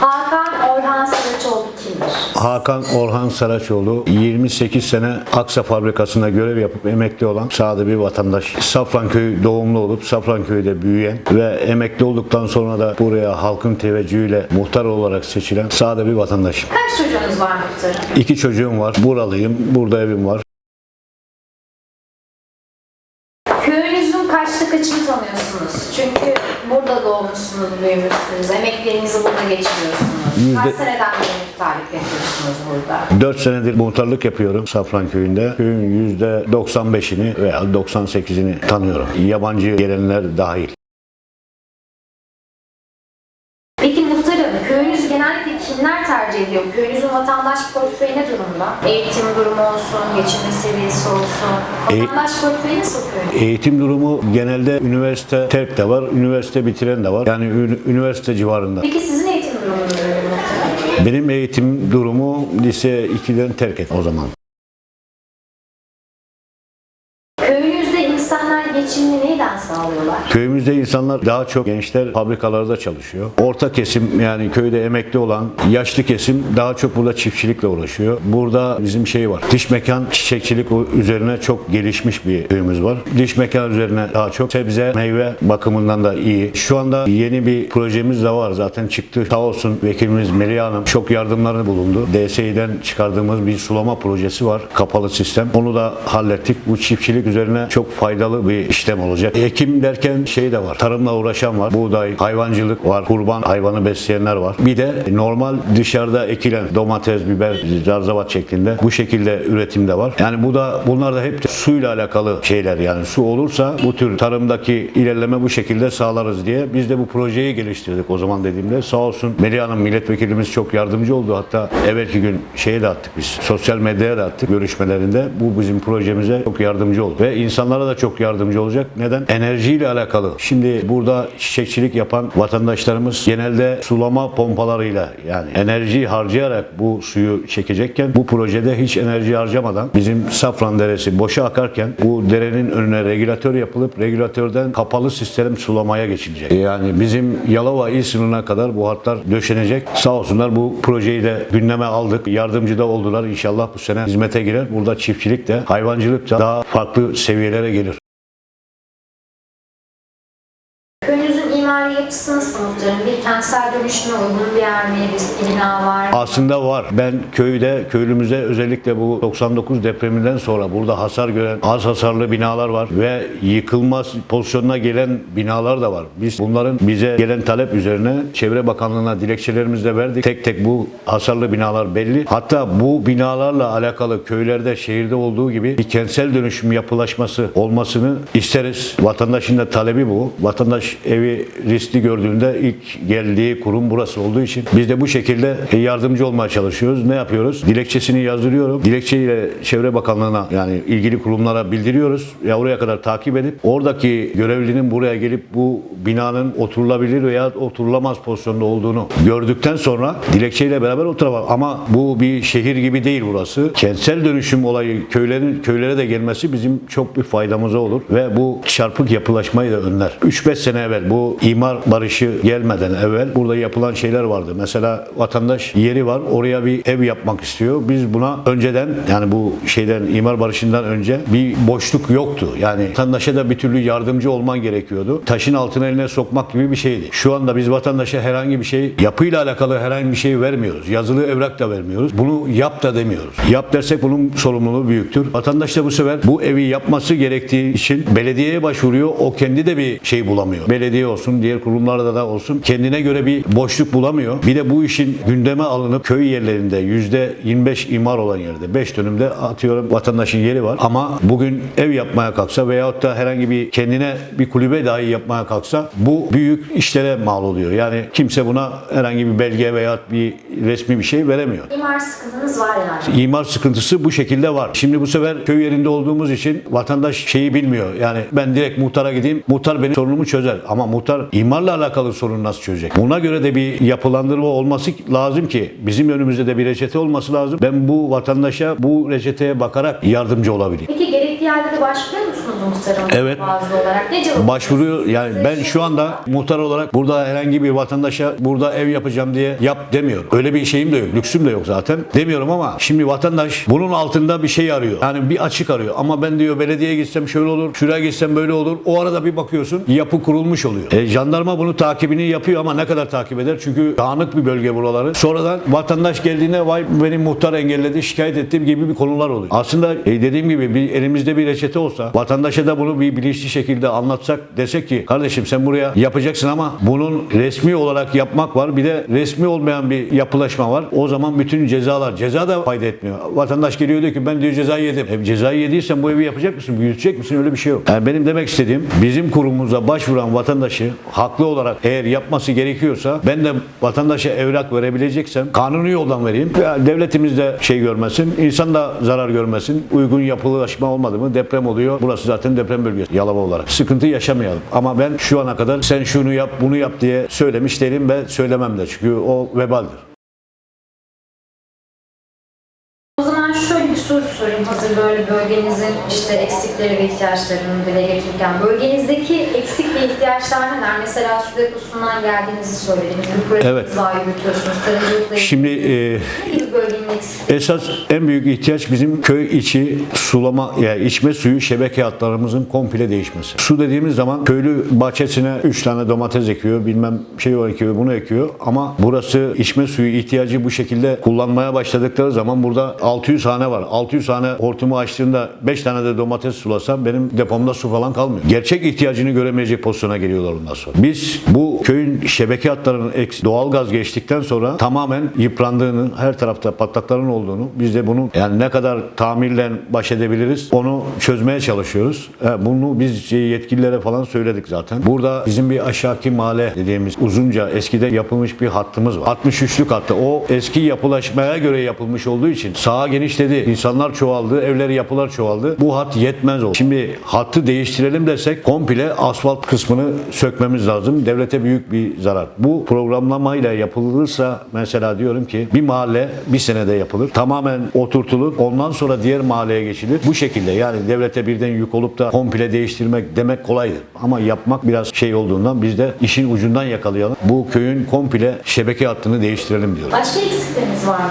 Hakan Orhan Saraçoğlu kimdir? Hakan Orhan Saraçoğlu 28 sene Aksa fabrikasında görev yapıp emekli olan sade bir vatandaş. Safranköy doğumlu olup Safranköy'de büyüyen ve emekli olduktan sonra da buraya halkın teveccühüyle muhtar olarak seçilen sade bir vatandaş. Kaç çocuğunuz var muhtarım? İki çocuğum var. Buralıyım. Burada evim var. Kaçta kaçını tanıyorsunuz? Çünkü burada doğmuşsunuz, büyümüşsünüz. Emeklerinizi burada geçiriyorsunuz. Kaç Yüzde- seneden beri muhtarlık yapıyorsunuz burada? 4 senedir muhtarlık yapıyorum Safranköy'ünde. Köyün %95'ini veya 98'ini tanıyorum. Yabancı gelenler dahil. Peki muhtarım, köyünüzü genellikle ediyor? Köyünüzün vatandaş portföyü ne durumda? Eğitim durumu olsun, geçinme seviyesi olsun. E- Vatandaş portföyü nasıl köyün? Eğitim durumu genelde üniversite terk de var, üniversite bitiren de var. Yani ü- üniversite civarında. Peki sizin eğitim durumunuz muhtarım? Benim eğitim durumu lise 2'den terk et o zaman. Köyünüzde insanlar geçimini neyden sağlıyorlar? Köyümüzde insanlar daha çok gençler fabrikalarda çalışıyor. Orta kesim yani köyde emekli olan yaşlı kesim daha çok burada çiftçilikle uğraşıyor. Burada bizim şey var. Dış mekan çiçekçilik üzerine çok gelişmiş bir köyümüz var. Dış mekan üzerine daha çok sebze, meyve bakımından da iyi. Şu anda yeni bir projemiz de var. Zaten çıktı. Sağ olsun vekilimiz Melih Hanım çok yardımlarını bulundu. DSİ'den çıkardığımız bir sulama projesi var. Kapalı sistem. Onu da hallettik. Bu çiftçilik üzerine çok faydalı bir işlem olacak. Ekim derken şey de var. Tarımla uğraşan var. Buğday, hayvancılık var. Kurban hayvanı besleyenler var. Bir de normal dışarıda ekilen domates, biber, zarzavat şeklinde bu şekilde üretim de var. Yani bu da bunlar da hep suyla alakalı şeyler. Yani su olursa bu tür tarımdaki ilerleme bu şekilde sağlarız diye biz de bu projeyi geliştirdik o zaman dediğimde. Sağ olsun Melih Hanım milletvekilimiz çok yardımcı oldu. Hatta evvelki gün şeye de attık biz. Sosyal medyaya da attık görüşmelerinde. Bu bizim projemize çok yardımcı oldu. Ve insanlara da çok yardımcı olacak. Neden? Enerjiyle alakalı. Şimdi burada çiçekçilik yapan vatandaşlarımız genelde sulama pompalarıyla yani enerji harcayarak bu suyu çekecekken bu projede hiç enerji harcamadan bizim Safran Deresi boşa akarken bu derenin önüne regülatör yapılıp regülatörden kapalı sistem sulamaya geçilecek. Yani bizim Yalova il sınırına kadar bu hatlar döşenecek. Sağ olsunlar bu projeyi de gündeme aldık. Yardımcı da oldular. İnşallah bu sene hizmete girer. Burada çiftçilik de hayvancılık da daha farklı seviyelere gelir. Köyünüzün imari yapısı nasıl muhtarım? Bir kentsel dönüşüme uygun bir yer mi? Riskli bina var mı? Aslında var. Ben köyde, köylümüzde özellikle bu 99 depreminden sonra burada hasar gören az hasarlı binalar var ve yıkılmaz pozisyonuna gelen binalar da var. Biz bunların bize gelen talep üzerine Çevre Bakanlığı'na dilekçelerimizi de verdik. Tek tek bu hasarlı binalar belli. Hatta bu binalarla alakalı köylerde, şehirde olduğu gibi bir kentsel dönüşüm yapılaşması olmasını isteriz. Vatandaşın da talebi bu. Vatandaş evi riskli gördüğünde ilk geldiği kurum burası olduğu için biz de bu şekilde yardımcı olmaya çalışıyoruz. Ne yapıyoruz? Dilekçesini yazdırıyorum. Dilekçeyle Çevre Bakanlığı'na yani ilgili kurumlara bildiriyoruz. Ya oraya kadar takip edip oradaki görevlinin buraya gelip bu binanın oturulabilir veya oturulamaz pozisyonda olduğunu gördükten sonra dilekçeyle beraber o tarafa ama bu bir şehir gibi değil burası. Kentsel dönüşüm olayı köylerin köylere de gelmesi bizim çok bir faydamıza olur ve bu çarpık yapılaşmayı da önler. 3-5 sene evvel bu imar barışı gelmeden evvel burada yapılan şeyler vardı. Mesela vatandaş yeri var oraya bir ev yapmak istiyor. Biz buna önceden yani bu şeyden imar barışından önce bir boşluk yoktu. Yani vatandaşa da bir türlü yardımcı olman gerekiyordu. Taşın altına eline sokmak gibi bir şeydi. Şu anda biz vatandaşa herhangi bir şey yapıyla alakalı herhangi bir şey vermiyoruz. Yazılı evrak da vermiyoruz. Bunu yap da demiyoruz. Yap dersek bunun sorumluluğu büyüktür. Vatandaş da bu sefer bu evi yapması gerektiği için belediyeye başvuruyor. O kendi de bir şey bulamıyor. Belediye olsun, diğer kurumlarda da olsun kendine göre bir boşluk bulamıyor. Bir de bu işin gündeme alınıp köy yerlerinde %25 imar olan yerde 5 dönümde atıyorum vatandaşın yeri var. Ama bugün ev yapmaya kalksa veyahut da herhangi bir kendine bir kulübe dahi yapmaya kalksa bu büyük işlere mal oluyor. Yani kimse buna herhangi bir belge veya bir resmi bir şey veremiyor. İmar sıkıntınız var yani. İmar sıkıntısı bu şekilde var. Şimdi bu sefer köy yerinde olduğumuz için vatandaş şeyi bilmiyor. Yani ben direkt muhtara gideyim, muhtar benim sorunumu çözer. Ama muhtar Bunlar imarla alakalı sorunu nasıl çözecek? Buna göre de bir yapılandırma olması lazım ki bizim önümüzde de bir reçete olması lazım. Ben bu vatandaşa bu reçeteye bakarak yardımcı olabileyim. Peki gerekli yerde de başvuruyor musunuz muhtarım? Evet. Bazı olarak. Ne cevap Başvuruyor yani ben şu anda muhtar olarak burada herhangi bir vatandaşa burada ev yapacağım diye yap demiyorum. Öyle bir şeyim de yok, lüksüm de yok zaten. Demiyorum ama şimdi vatandaş bunun altında bir şey arıyor. Yani bir açık arıyor. Ama ben diyor belediyeye gitsem şöyle olur, şuraya gitsem böyle olur. O arada bir bakıyorsun yapı kurulmuş oluyor. E, jandarma bunu takibini yapıyor ama ne kadar takip eder? Çünkü dağınık bir bölge buraları. Sonradan vatandaş geldiğinde vay benim muhtar engelledi, şikayet ettiğim gibi bir konular oluyor. Aslında e, dediğim gibi bir elimizde bir reçete olsa vatandaşa da bunu bir bilinçli şekilde anlatsak desek ki kardeşim sen buraya yapacaksın ama bunun resmi olarak yapmak var. Bir de resmi olmayan bir yapılaşma var. O zaman bütün cezalar ceza da fayda etmiyor. Vatandaş geliyor diyor ki ben diyor cezayı yedim. E, cezayı yediysen bu evi yapacak mısın? Büyütecek misin? Öyle bir şey yok. Yani benim demek istediğim bizim kurumumuza başvuran vatandaşı haklı olarak eğer yapması gerekiyorsa ben de vatandaşa evrak verebileceksem kanuni yoldan vereyim. Ya devletimiz de şey görmesin. insan da zarar görmesin. Uygun yapılaşma olmadı mı deprem oluyor. Burası zaten deprem bölgesi Yalova olarak. Sıkıntı yaşamayalım. Ama ben şu ana kadar sen şunu yap bunu yap diye söylemiş değilim ve söylemem de. Çünkü o vebaldir. O zaman şöyle bir soru sorayım hazır böyle bölgenizin işte eksikleri ve ihtiyaçlarını dile getirirken. Bölgenizdeki eksik ve ihtiyaçlar neler? Mesela su deposundan geldiğinizi söylediniz. Projeniz Evet. var yürütüyorsunuz. Şimdi e? Esas en büyük ihtiyaç bizim köy içi sulama yani içme suyu şebeke hatlarımızın komple değişmesi. Su dediğimiz zaman köylü bahçesine 3 tane domates ekiyor, bilmem şey o ekiyor, bunu ekiyor ama burası içme suyu ihtiyacı bu şekilde kullanmaya başladıkları zaman burada 600 hane var. 600 hane hortumu açtığında 5 tane de domates sulasam benim depomda su falan kalmıyor. Gerçek ihtiyacını göremeyecek pozisyona geliyorlar ondan sonra. Biz bu köyün şebeke hatlarının eks- doğalgaz geçtikten sonra tamamen yıprandığını, her tarafta patlakların olduğunu, biz de bunu yani ne kadar tamirle baş edebiliriz onu çözmeye çalışıyoruz. Bunu biz şey, yetkililere falan söyledik zaten. Burada bizim bir aşağıki mahalle dediğimiz uzunca eskide yapılmış bir hattımız var. 63'lük hattı. O eski yapılaşmaya göre yapılmış olduğu için sağa genişledi. İnsanlar çoğaldı, evleri yapılar çoğaldı. Bu hat yetmez oldu. Şimdi hattı değiştirelim desek komple asfalt kısmını sökmemiz lazım. Devlete büyük bir zarar. Bu programlamayla yapılırsa mesela diyorum ki bir mahalle bir senede yapılır. Tamamen oturtulur. Ondan sonra diğer mahalleye geçilir. Bu şekilde yani devlete birden yük olup da komple değiştirmek demek kolaydır. Ama yapmak biraz şey olduğundan biz de işin ucundan yakalayalım. Bu köyün komple şebeke hattını değiştirelim diyoruz. Başka eksikleriniz var mı?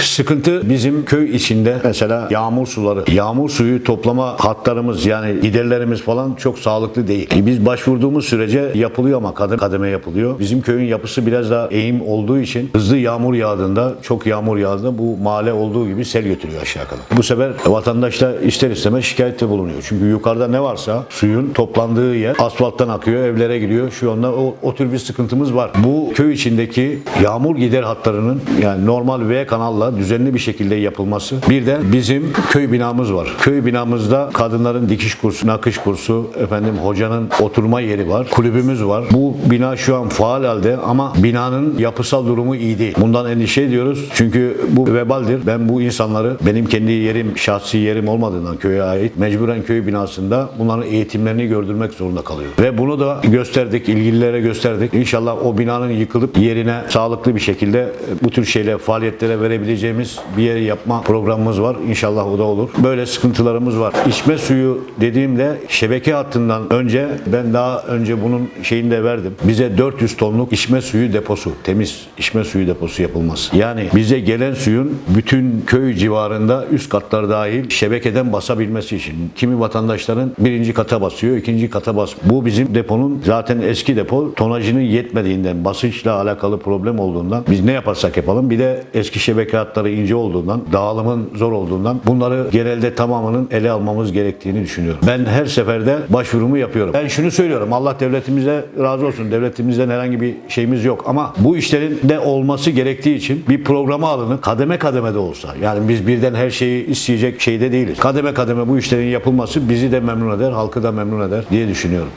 Sıkıntı bizim köy içinde mesela yağmur suları, yağmur suyu toplama hatlarımız yani giderlerimiz falan çok sağlıklı değil. E Biz başvurduğumuz sürece yapılıyor ama kademe kademe yapılıyor. Bizim köyün yapısı biraz daha eğim olduğu için hızlı yağmur yağdığında, çok yağmur yağdığında bu mahalle olduğu gibi sel götürüyor aşağı kadar. Bu sefer vatandaş da ister istemez şikayette bulunuyor. Çünkü yukarıda ne varsa suyun toplandığı yer asfalttan akıyor, evlere giriyor. Şu anda o, o tür bir sıkıntımız var. Bu köy içindeki yağmur gider hatlarının yani normal V kanalla düzenli bir şekilde yapılması. Bir de bizim köy binamız var. Köy binamızda kadınların dikiş kursu, nakış kursu, efendim hocanın oturma yeri var. Kulübümüz var. Bu bina şu an faal halde ama binanın yapısal durumu iyi değil. Bundan endişe ediyoruz. Çünkü bu vebaldir. Ben bu insanları benim kendi yerim, şahsi yerim olmadığından köye ait mecburen köy binasında bunların eğitimlerini gördürmek zorunda kalıyor. Ve bunu da gösterdik, ilgililere gösterdik. İnşallah o binanın yıkılıp yerine sağlıklı bir şekilde bu tür şeyler, faaliyetlere verebileceğimiz bir yer yapma programımız var. İnşallah o da olur. Böyle sıkıntılarımız var. İçme suyu dediğimde şebeke hattından önce ben daha önce bunun şeyini de verdim. Bize 400 tonluk içme suyu deposu, temiz içme suyu deposu yapılması. Yani bize gelen suyun bütün köy civarında üst katlar dahil şebekeden basabilmesi için. Kimi vatandaşların birinci kata basıyor, ikinci kata bas. Bu bizim deponun zaten eski depo tonajının yetmediğinden, basınçla alakalı problem olduğundan biz ne yaparsak yapalım. Bir de eski şebeke hatları ince olduğundan, dağılımın zor olduğundan bunları genelde tamamının ele almamız gerektiğini düşünüyorum. Ben her seferde başvurumu yapıyorum. Ben şunu söylüyorum. Allah devletimize razı olsun. Devletimizden herhangi bir şeyimiz yok ama bu işlerin de olması gerektiği için bir programa alınıp kademe kademe de olsa yani biz birden her şeyi isteyecek şeyde değiliz. Kademe kademe bu işlerin yapılması bizi de memnun eder, halkı da memnun eder diye düşünüyorum.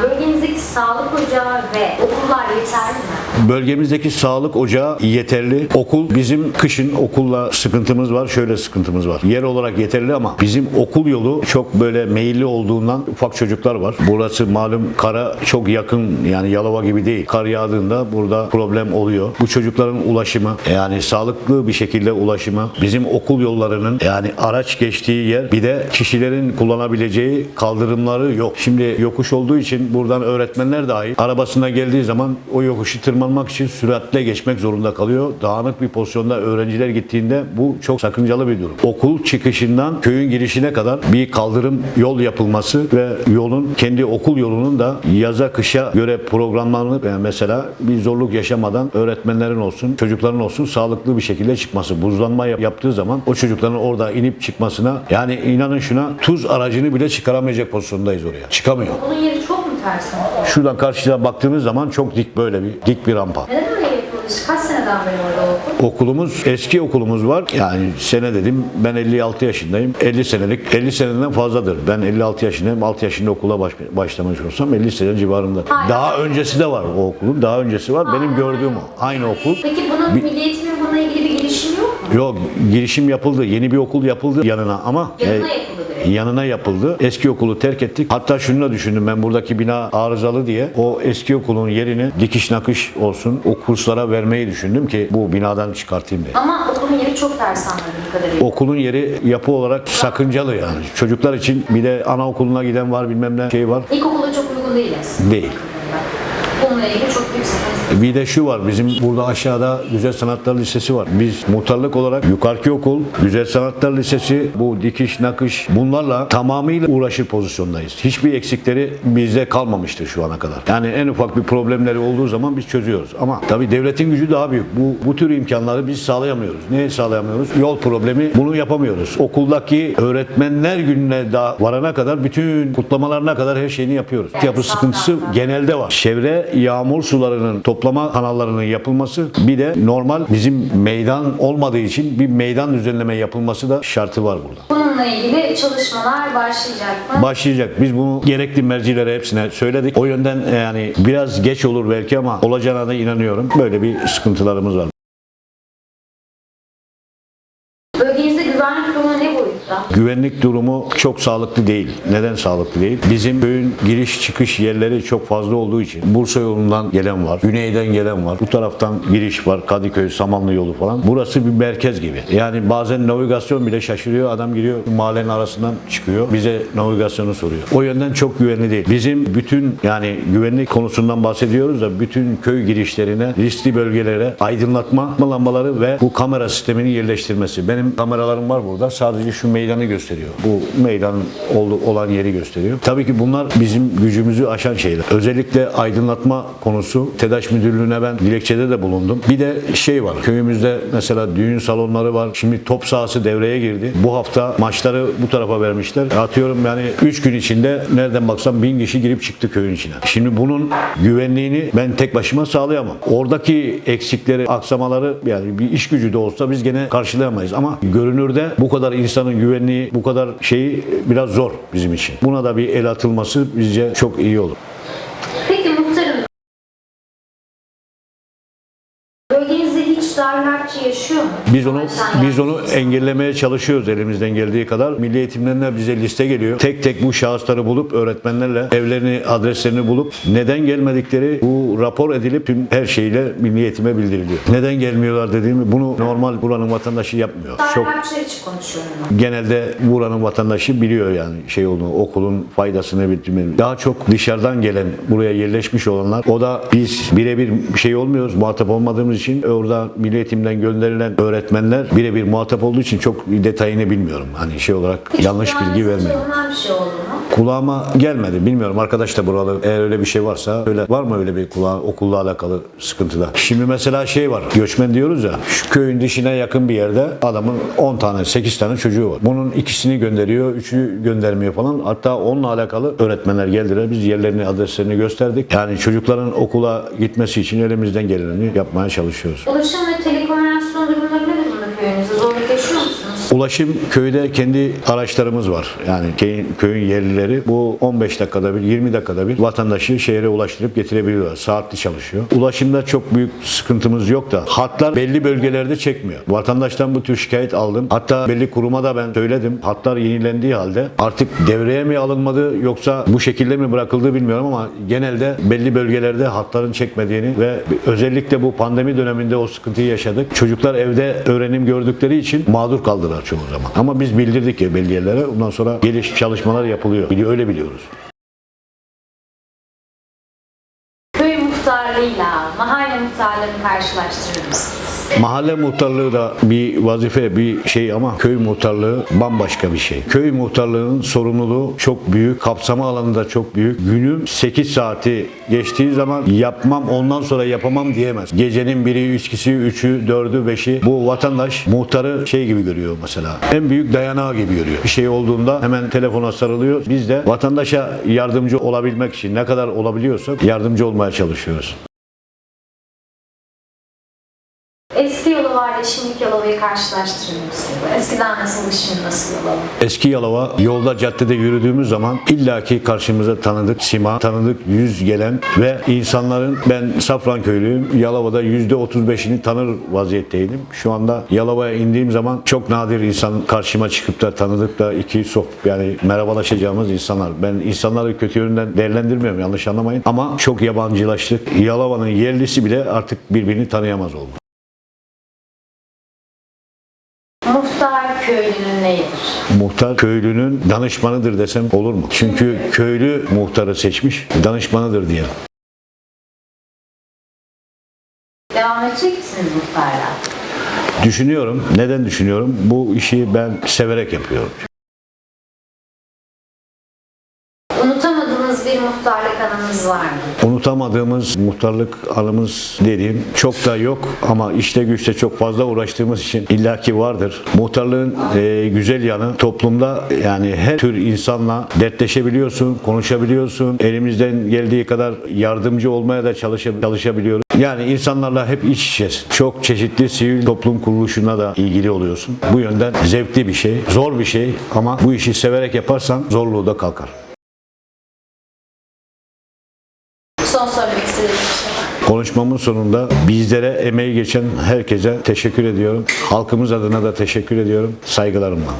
Bölgenizdeki sağlık ocağı ve okullar yeterli mi? Bölgemizdeki sağlık ocağı yeterli. Okul bizim kışın okulla sıkıntımız var. Şöyle sıkıntımız var. Yer olarak yeterli ama bizim okul yolu çok böyle meyilli olduğundan ufak çocuklar var. Burası malum kara çok yakın yani Yalova gibi değil. Kar yağdığında burada problem oluyor. Bu çocukların ulaşımı yani sağlıklı bir şekilde ulaşımı bizim okul yollarının yani araç geçtiği yer bir de kişilerin kullanabileceği kaldırımları yok. Şimdi yokuş olduğu için buradan öğretmenler dahi arabasına geldiği zaman o yokuşu tırmanmak için süratle geçmek zorunda kalıyor. Dağınık bir pozisyonda öğrenciler gittiğinde bu çok sakıncalı bir durum. Okul çıkışından köyün girişine kadar bir kaldırım yol yapılması ve yolun kendi okul yolunun da yaza kışa göre programlanıp yani mesela bir zorluk yaşamadan öğretmenlerin olsun, çocukların olsun sağlıklı bir şekilde çıkması. Buzlanma yap- yaptığı zaman o çocukların orada inip çıkmasına yani inanın şuna tuz aracını bile çıkaramayacak pozisyondayız oraya. Çıkamıyor. Bunun yeri çok ters? Şuradan karşıdan baktığınız zaman çok dik böyle bir dik bir rampa. Neden öyle yapıldı? Kaç seneden beri orada okul? Okulumuz eski okulumuz var. Yani sene dedim ben 56 yaşındayım. 50 senelik 50 seneden fazladır. Ben 56 yaşındayım. 6 yaşında okula baş, başlamış olsam 50 sene civarında. Hala. Daha öncesi de var o okulun. Daha öncesi var. Benim gördüğüm o. Aynı okul. Peki bunun Bir- Milli Eğitim'in bununla ilgili bir girişimi yok mu? Yok girişim yapıldı. Yeni bir okul yapıldı yanına ama Yanına e, yapıldı. Yanına yapıldı. Eski okulu terk ettik. Hatta şunu da düşündüm ben buradaki bina arızalı diye o eski okulun yerini dikiş nakış olsun o kurslara vermeyi düşündüm ki bu binadan çıkartayım diye. Ama okulun yeri çok ters anladığım kadarıyla. Okulun yeri yapı olarak sakıncalı yani. Çocuklar için bir de anaokuluna giden var bilmem ne şey var. İlkokula çok uygun değil aslında. Değil. Bununla ilgili. Bir de şu var bizim burada aşağıda Güzel Sanatlar Lisesi var. Biz muhtarlık olarak yukarıki okul, Güzel Sanatlar Lisesi, bu dikiş nakış bunlarla tamamıyla uğraşır pozisyondayız. Hiçbir eksikleri bizde kalmamıştır şu ana kadar. Yani en ufak bir problemleri olduğu zaman biz çözüyoruz. Ama tabii devletin gücü daha büyük. Bu, bu tür imkanları biz sağlayamıyoruz. Niye sağlayamıyoruz? Yol problemi bunu yapamıyoruz. Okuldaki öğretmenler gününe daha varana kadar bütün kutlamalarına kadar her şeyini yapıyoruz. Yapı sıkıntısı genelde var. Çevre yağmur sularının toplama kanallarının yapılması bir de normal bizim meydan olmadığı için bir meydan düzenleme yapılması da şartı var burada. Bununla ilgili çalışmalar başlayacak mı? Başlayacak. Biz bunu gerekli mercilere hepsine söyledik. O yönden yani biraz geç olur belki ama olacağına da inanıyorum. Böyle bir sıkıntılarımız var. Bölgenizde güvenlik durumu ne boyutta? Güvenlik durumu çok sağlıklı değil. Neden sağlıklı değil? Bizim köyün giriş çıkış yerleri çok fazla olduğu için Bursa yolundan gelen var, güneyden gelen var. Bu taraftan giriş var, Kadıköy, Samanlı yolu falan. Burası bir merkez gibi. Yani bazen navigasyon bile şaşırıyor. Adam giriyor mahallenin arasından çıkıyor. Bize navigasyonu soruyor. O yönden çok güvenli değil. Bizim bütün yani güvenlik konusundan bahsediyoruz da bütün köy girişlerine, riskli bölgelere aydınlatma lambaları ve bu kamera sistemini yerleştirmesi. Benim kameralarım var burada. Sadece şu meydanı gösteriyor. Bu meydan ol- olan yeri gösteriyor. Tabii ki bunlar bizim gücümüzü aşan şeyler. Özellikle aydınlatma konusu TEDAŞ müdürlüğüne ben dilekçede de bulundum. Bir de şey var. Köyümüzde mesela düğün salonları var. Şimdi top sahası devreye girdi. Bu hafta maçları bu tarafa vermişler. Atıyorum yani 3 gün içinde nereden baksam 1000 kişi girip çıktı köyün içine. Şimdi bunun güvenliğini ben tek başıma sağlayamam. Oradaki eksikleri, aksamaları yani bir iş gücü de olsa biz gene karşılayamayız ama görünürde bu kadar insanın güvenliği, bu kadar şeyi biraz zor bizim için. Buna da bir el atılması bizce çok iyi olur. Peki muhtarım, bölgenizde Harpçı yaşıyor mu? Biz onu biz onu engellemeye çalışıyoruz elimizden geldiği kadar. Milli Eğitim'den de bize liste geliyor. Tek tek bu şahısları bulup öğretmenlerle evlerini, adreslerini bulup neden gelmedikleri bu rapor edilip her şeyle Milli Eğitim'e bildiriliyor. Neden gelmiyorlar dediğimi bunu normal buranın vatandaşı yapmıyor. Çok Harpçılar için konuşuyorum ben. genelde buranın vatandaşı biliyor yani şey olduğunu, okulun faydasını bildiğini. Daha çok dışarıdan gelen, buraya yerleşmiş olanlar. O da biz birebir şey olmuyoruz, muhatap olmadığımız için orada Milli Eğitim'den gönderilen öğretmenler birebir muhatap olduğu için çok detayını bilmiyorum. Hani şey olarak yanlış bilgi vermiyorum. bir şey oldu mu? Kulağıma gelmedi. Bilmiyorum arkadaş da buralı. Eğer öyle bir şey varsa öyle var mı öyle bir kulağa, okulla alakalı sıkıntıda? Şimdi mesela şey var. Göçmen diyoruz ya. Şu köyün dışına yakın bir yerde adamın 10 tane 8 tane çocuğu var. Bunun ikisini gönderiyor, üçü göndermiyor falan. Hatta onunla alakalı öğretmenler geldiler. Biz yerlerini, adreslerini gösterdik. Yani çocukların okula gitmesi için elimizden geleni yapmaya çalışıyoruz. Ve telekomünikasyon durumları ne durumda köyünüzde? Zorluk yaşıyor musunuz? Ulaşım köyde kendi araçlarımız var. Yani köyün, yerlileri bu 15 dakikada bir, 20 dakikada bir vatandaşı şehre ulaştırıp getirebiliyorlar. Saatli çalışıyor. Ulaşımda çok büyük sıkıntımız yok da hatlar belli bölgelerde çekmiyor. Vatandaştan bu tür şikayet aldım. Hatta belli kuruma da ben söyledim. Hatlar yenilendiği halde artık devreye mi alınmadı yoksa bu şekilde mi bırakıldı bilmiyorum ama genelde belli bölgelerde hatların çekmediğini ve özellikle bu pandemi döneminde o sıkıntıyı yaşadık. Çocuklar evde öğrenim gördükleri için mağdur kaldılar çoğu zaman. Ama biz bildirdik ya belli yerlere. Ondan sonra geliş çalışmalar yapılıyor. Bili- Öyle biliyoruz. Köy muhtarlığıyla mahalle muhtarlarını karşılaştırır mısınız? Mahalle muhtarlığı da bir vazife, bir şey ama köy muhtarlığı bambaşka bir şey. Köy muhtarlığının sorumluluğu çok büyük, kapsama alanı da çok büyük. Günüm 8 saati geçtiği zaman yapmam ondan sonra yapamam diyemez. Gecenin biri, ikisi, üçü, dördü, beşi bu vatandaş muhtarı şey gibi görüyor mesela. En büyük dayanağı gibi görüyor. Bir şey olduğunda hemen telefona sarılıyor. Biz de vatandaşa yardımcı olabilmek için ne kadar olabiliyorsak yardımcı olmaya çalışıyoruz. Eski Yalova'yla şimdiki Yalova'yı karşılaştırır mısınız? Eskiden nasıl, şimdi nasıl Yalova? Eski Yalova yolda caddede yürüdüğümüz zaman illaki karşımıza tanıdık sima, tanıdık yüz gelen ve insanların ben Safranköylüyüm. Yalova'da %35'ini tanır vaziyetteydim. Şu anda Yalova'ya indiğim zaman çok nadir insan karşıma çıkıp da tanıdık da iki soh yani merhabalaşacağımız insanlar. Ben insanları kötü yönünden değerlendirmiyorum yanlış anlamayın ama çok yabancılaştık. Yalova'nın yerlisi bile artık birbirini tanıyamaz oldu. Muhtar köylünün neyidir? Muhtar köylünün danışmanıdır desem olur mu? Çünkü köylü muhtarı seçmiş, danışmanıdır diyelim. Devam edecek misiniz muhtarla? Düşünüyorum. Neden düşünüyorum? Bu işi ben severek yapıyorum. Muhtarlık anınız var mı? Unutamadığımız muhtarlık anımız dediğim çok da yok ama işte güçte çok fazla uğraştığımız için illaki vardır. Muhtarlığın e, güzel yanı toplumda yani her tür insanla dertleşebiliyorsun, konuşabiliyorsun. Elimizden geldiği kadar yardımcı olmaya da çalışa- çalışabiliyoruz. Yani insanlarla hep iç içesin. Çok çeşitli sivil toplum kuruluşuna da ilgili oluyorsun. Bu yönden zevkli bir şey, zor bir şey ama bu işi severek yaparsan zorluğu da kalkar. Son söylemek istediğiniz bir şey var mı? Konuşmamın sonunda bizlere emeği geçen herkese teşekkür ediyorum. Halkımız adına da teşekkür ediyorum. Saygılarımla.